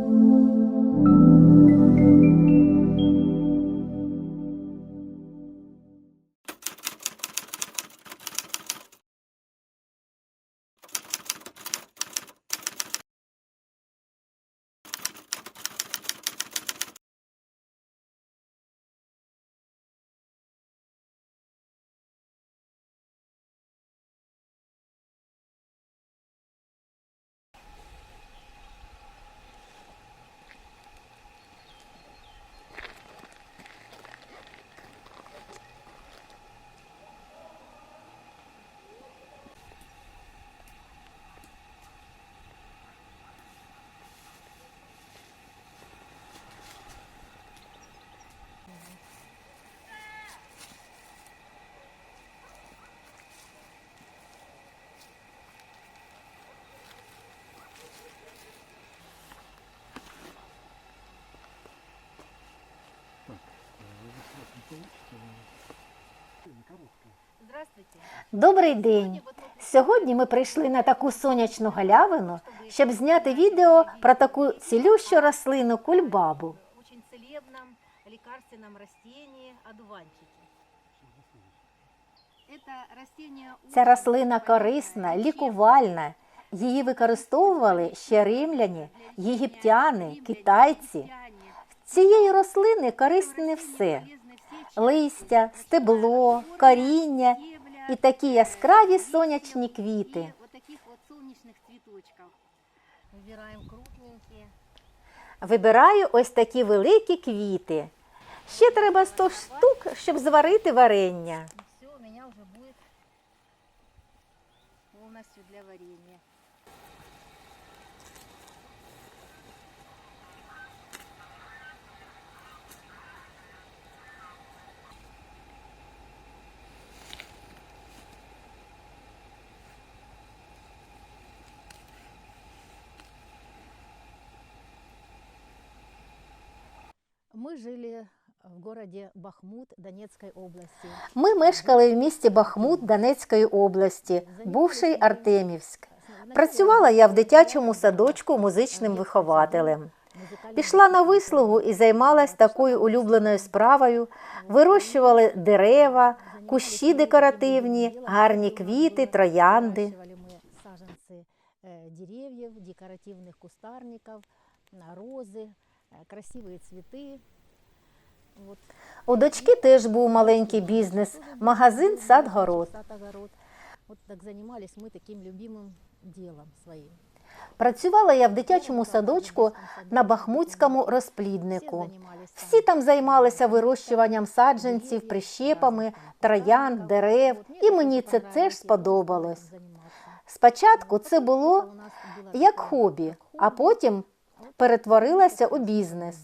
thank you Добрий день! Сьогодні ми прийшли на таку сонячну галявину, щоб зняти відео про таку цілющу рослину кульбабу. Ця рослина корисна, лікувальна. Її використовували ще римляні, єгиптяни, китайці. Цієї рослини корисне все: листя, стебло, коріння і такі яскраві сонячні квіти. Вибираю ось такі великі квіти. Ще треба 100 штук, щоб зварити варення. Все, у мене вже буде повністю для варенья. Мы жили в городе Бахмут Донецкой области. Ми мешкали в місті Бахмут Донецької області, бувший Артемівськ. Працювала я в дитячому садочку музичним вихователем. Пішла на вислугу і займалась такою улюбленою справою. Вирощували дерева, кущі декоративні, гарні квіти, троянди. Выращивали мы саженцы э, деревьев, декоративных кустарников, на розы, э, красивые цветы. Вот. У дочки теж був маленький бізнес, магазин сад-город. Сад-огород. Вот так занимались мы таким любимым делом своим. Працювала я в дитячому садочку на Бахмутському розпліднику. Всі там займалися вирощуванням саджанців, прищепами, троянд, дерев, і мені це теж сподобалось. Спочатку це було як хобі, а потім перетворилося у бізнес.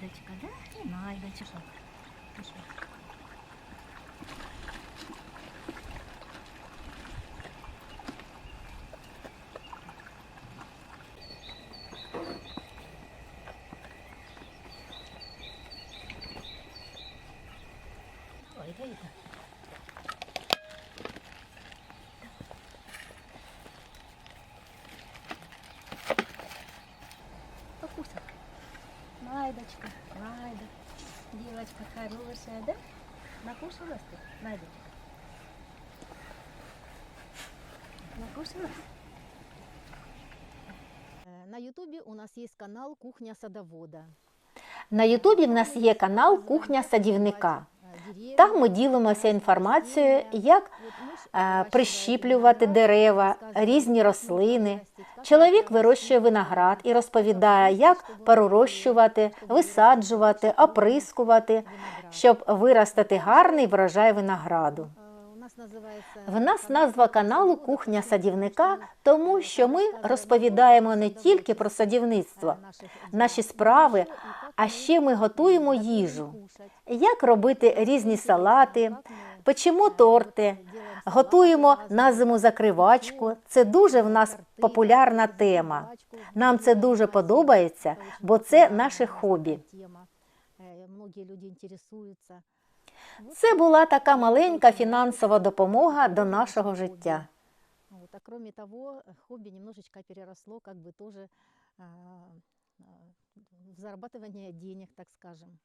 Найдочка, да? И найдочка. Пошла. Ой, да, да. Покусай. Найдочка, Найда. Хорошая, да? Накушалась ты, Найдочка? Накушалась? На ютубе у нас есть канал «Кухня садовода». На Ютубі в нас є канал Кухня садівника. Там ми ділимося інформацією, як е, прищіплювати дерева, різні рослини. Чоловік вирощує виноград і розповідає, як перерощувати, висаджувати, оприскувати, щоб виростити гарний врожай винограду. В нас назва каналу Кухня садівника, тому що ми розповідаємо не тільки про садівництво, наші справи, а ще ми готуємо їжу. Як робити різні салати, печемо торти, готуємо на зиму закривачку. Це дуже в нас популярна тема. Нам це дуже подобається, бо це наше хобі. Це була така маленька фінансова допомога до нашого життя. А кроме того, хобби немножечко переросло как бы тоже в зарабатывание денег, так скажем.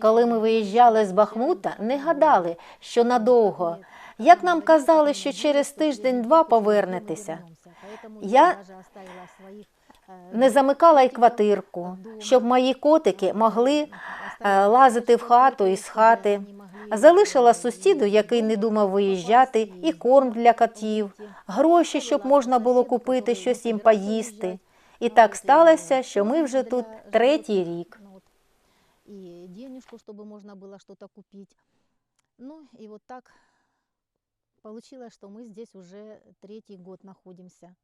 Коли ми виїжджали з Бахмута, не гадали, що надовго. Як нам казали, що через тиждень-два повернетеся. Я Не замикала й квартирку, щоб мої котики могли е, лазити в хату і з хати. Залишила сусіду, який не думав виїжджати, і корм для котів, гроші, щоб можна було купити щось їм поїсти. І так сталося, що ми вже тут третій рік. Ну, вот, и денежку, чтобы можно было что-то купить. Ну и вот так получилось, что мы здесь уже третий год находимся.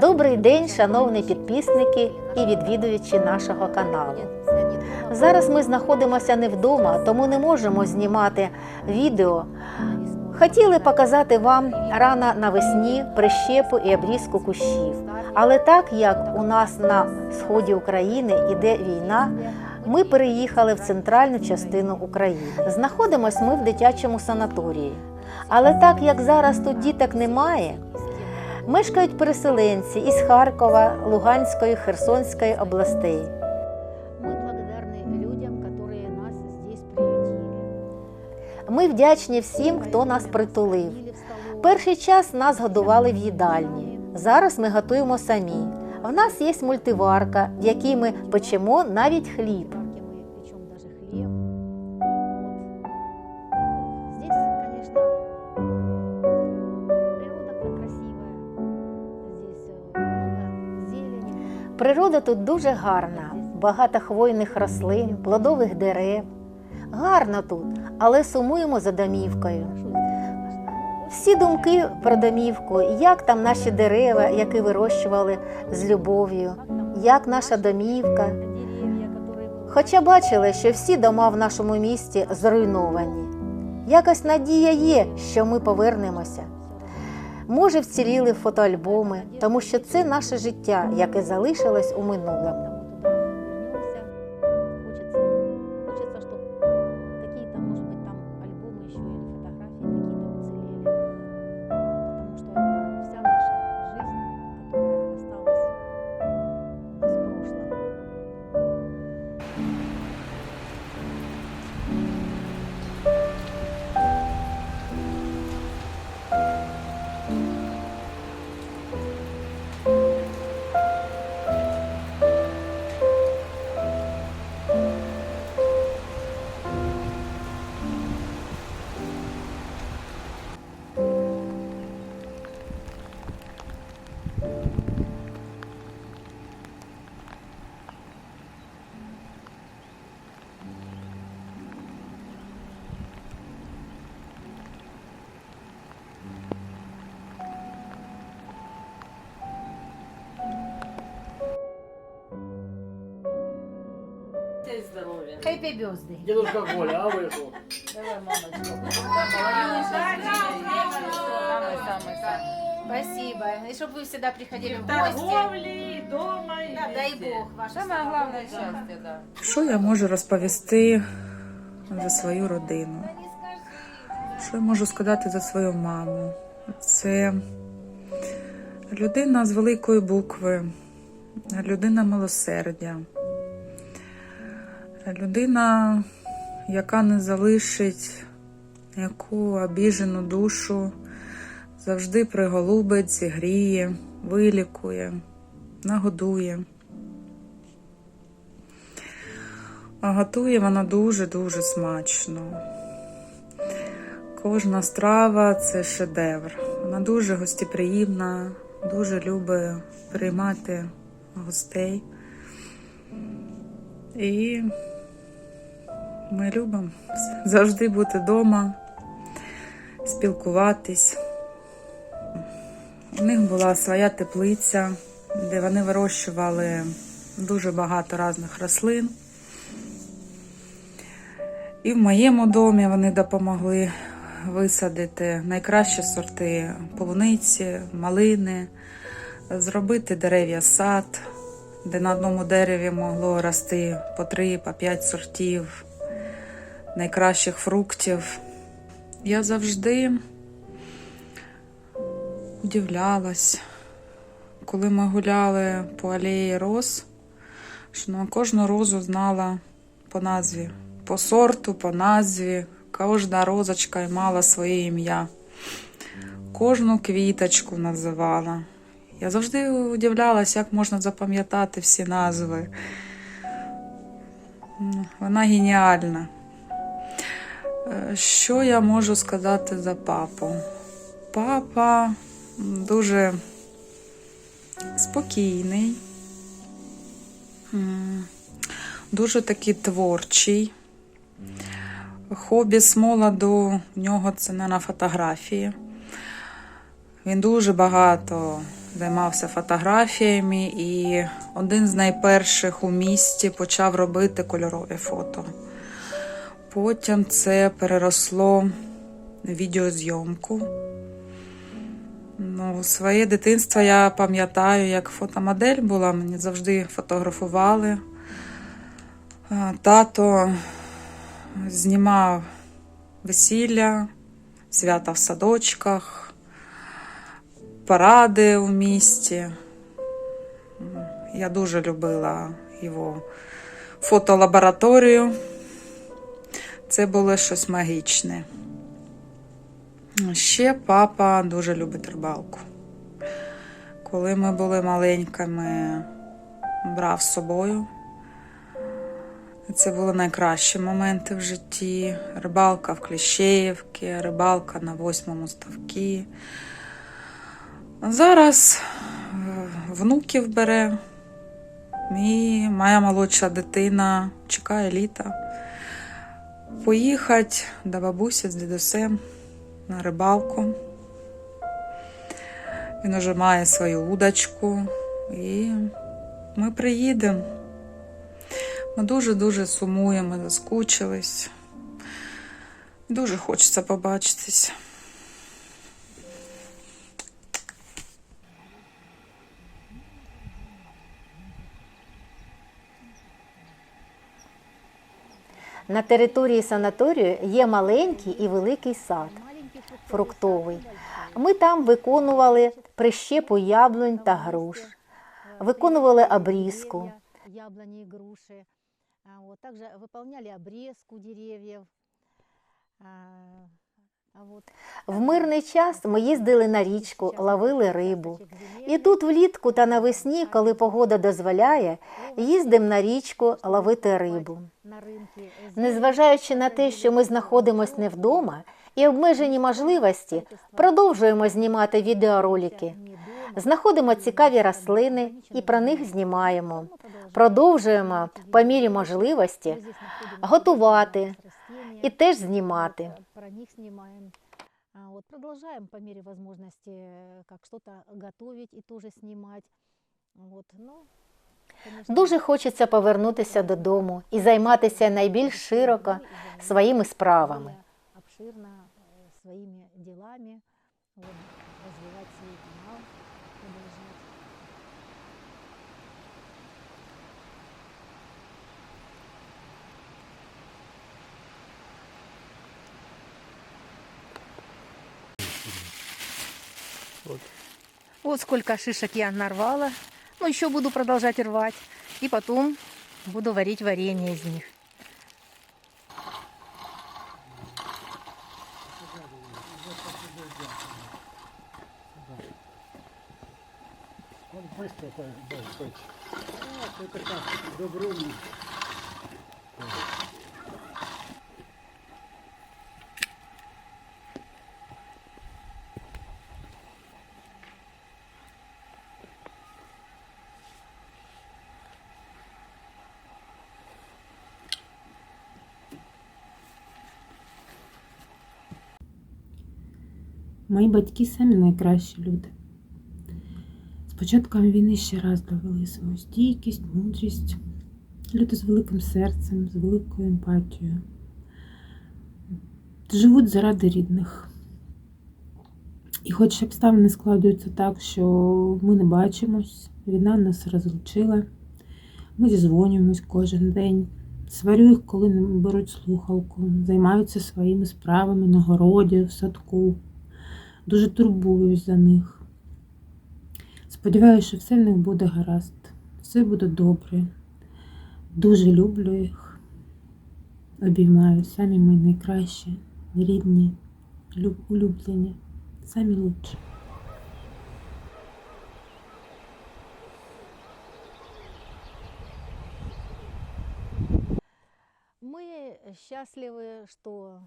Добрий день, шановні підписники і відвідувачі нашого каналу. Зараз ми знаходимося не вдома, тому не можемо знімати відео. Хотіли показати вам рано навесні прищепу і обрізку кущів. Але так як у нас на сході України іде війна, ми переїхали в центральну частину України. Знаходимось ми в дитячому санаторії. Але так як зараз тут діток немає, мешкають переселенці із Харкова, Луганської, Херсонської областей. Мы благодарны людям, которые нас здесь приютили. Ми вдячні всім, хто нас притулив. Перший час нас годували в їдальні. Зараз ми готуємо самі. В нас є мультиварка, в якій ми печемо навіть хліб. Природа тут дуже гарна, багато хвойних рослин, плодових дерев. Гарно тут, але сумуємо за домівкою. Всі думки про домівку, як там наші дерева, які вирощували з любов'ю, як наша домівка. Хоча бачили, що всі дома в нашому місті зруйновані. Якась надія є, що ми повернемося. Може, вціліли фотоальбоми, тому що це наше життя, яке залишилось у минулому. здоровья. Хеппі бюзди. Дедушка Коля, а вы что? Давай, мамочка. Спасибо. И чтобы вы всегда приходили в Торговли, дома и Да, дай везде. Бог, ваше Самое главное счастье, да. Що я можу розповісти за свою родину? Що я можу сказати за свою маму? Це людина з великої букви, людина милосердя, людина, яка не залишить яку обіжену душу, завжди приголубить, зігріє, вилікує, нагодує. А готує вона дуже-дуже смачно. Кожна страва це шедевр. Вона дуже гостеприємна, дуже любить приймати гостей. І ми любимо завжди бути вдома, спілкуватись. У них була своя теплиця, де вони вирощували дуже багато різних рослин. І в моєму домі вони допомогли висадити найкращі сорти полуниці, малини, зробити дерев'я сад, де на одному дереві могло рости по три, по п'ять сортів найкращих фруктів. Я завжди удивлялась, коли ми гуляли по алеї роз, що на кожну розу знала по назві, по сорту, по назві. Кожна розочка мала своє ім'я. Кожну квіточку називала. Я завжди удивлялась, як можна запам'ятати всі назви. Вона геніальна. Е, Що я можу сказати за папу? Папа дуже спокійний, дуже такий творчий. Хобі з молоду в нього це не на фотографії. Він дуже багато займався фотографіями і один з найперших у місті почав робити кольорові фото. Потім це переросло в відеозйомку. Ну, своє дитинство я пам'ятаю, як фотомодель була, мені завжди фотографували. Тато знімав весілля, свята в садочках, паради у місті. Я дуже любила його фотолабораторію. Це було щось магічне. Ще папа дуже любить рибалку. Коли ми були маленькими, брав з собою. Це були найкращі моменти в житті. Рибалка в Кліщеївці, рибалка на восьмому ставкі. Зараз внуків бере. І моя молодша дитина чекає літа. Поїхати до бабусі з дідусем на рибалку. Він уже має свою удочку, і ми приїдемо. Ми дуже-дуже сумуємо, заскучились. Дуже хочеться побачитись. На території санаторію є маленький і великий сад фруктовий. Ми там виконували прищепу яблунь та груш, виконували обрізку. Яблони і груші. Також виконували обрізку выполняли В мирний час ми їздили на річку, ловили рибу. І тут влітку та навесні, коли погода дозволяє, їздимо на річку ловити рибу. Незважаючи на те, що ми знаходимося не вдома і обмежені можливості, продовжуємо знімати відеоролики. Знаходимо цікаві рослини і про них знімаємо. Продовжуємо по мірі можливості готувати і теж знімати. Про них снимаем. А, Вот, продолжаем по мере возможности э, как что-то готовить и тоже снимать. Вот, ну, конечно, Дуже хочеться повернутися додому і займатися найбільш широко своїми справами. обширно э, своими делами, вот, развивать свой канал, продолжать. Вот сколько шишек я нарвала. Ну, еще буду продолжать рвать. И потом буду варить варенье из них. Мої батьки самі найкращі люди. З початком війни ще раз довели свою стійкість, мудрість, люди з великим серцем, з великою емпатією. Живуть заради рідних. І хоч обставини складаються так, що ми не бачимось, війна нас розлучила, ми зізвонюємось кожен день. Сварю їх, коли беруть слухалку, займаються своїми справами на городі, в садку. Дуже турбуюсь за них. Сподіваюся, що все в них буде гаразд, все буде добре. Дуже люблю їх. Обіймаю самі мої найкращі, рідні, люб- улюблені, самі лучші. Мы счастливы, что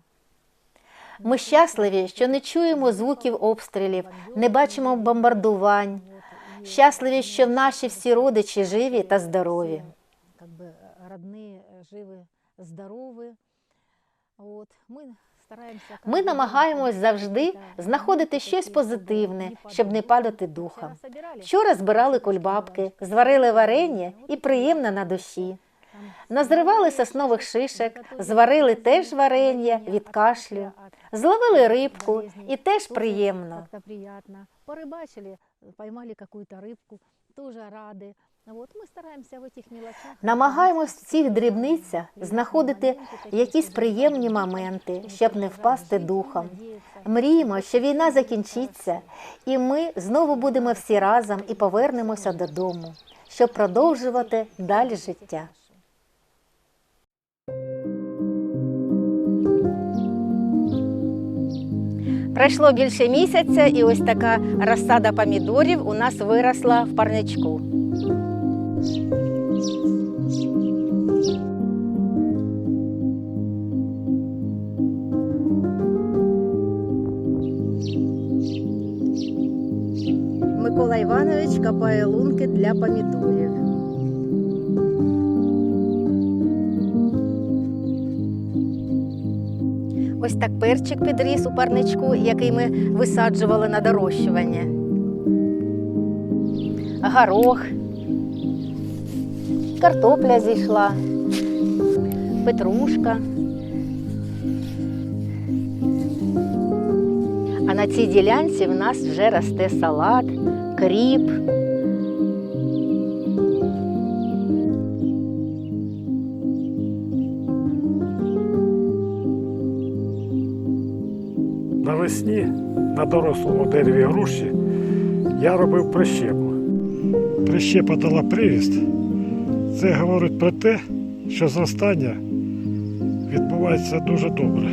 Ми щасливі, що не чуємо звуків обстрілів, не бачимо бомбардувань. Щасливі, що наші всі родичі живі та здорові. как бы э, родные э, живы, здоровы. Вот. Мы стараемся Ми каждый день намагаємось находить завжди какие-то знаходити щось такие, позитивне, чтобы щоб не падати Вчера духом. собирали Вчора збирали кульбабки, зварили варення і приємно на душі. Назривали соснових шишок, зварили теж варення від кашлю, зловили рибку і теж приємно. Как-то приятно. Порыбачили, поймали какую-то рыбку, тоже рады. Вот мы стараемся в этих мелочах. Намагаємось в цих дрібницях знаходити якісь приємні моменти, щоб не впасти духом. Мріємо, що війна закінчиться, і ми знову будемо всі разом і повернемося додому, щоб продовжувати далі життя. Пройшло більше місяця, і ось така розсада помідорів у нас виросла в парничку. Микола Іванович копає лунки для помідорів. Ось так перчик підріс у парничку, який ми висаджували на дорощування. Горох, картопля зійшла, петрушка. А на цій ділянці в нас вже росте салат, кріп. Дорослому дереві груші я робив прищепу. Прищепа дала приріст. Це говорить про те, що зростання відбувається дуже добре.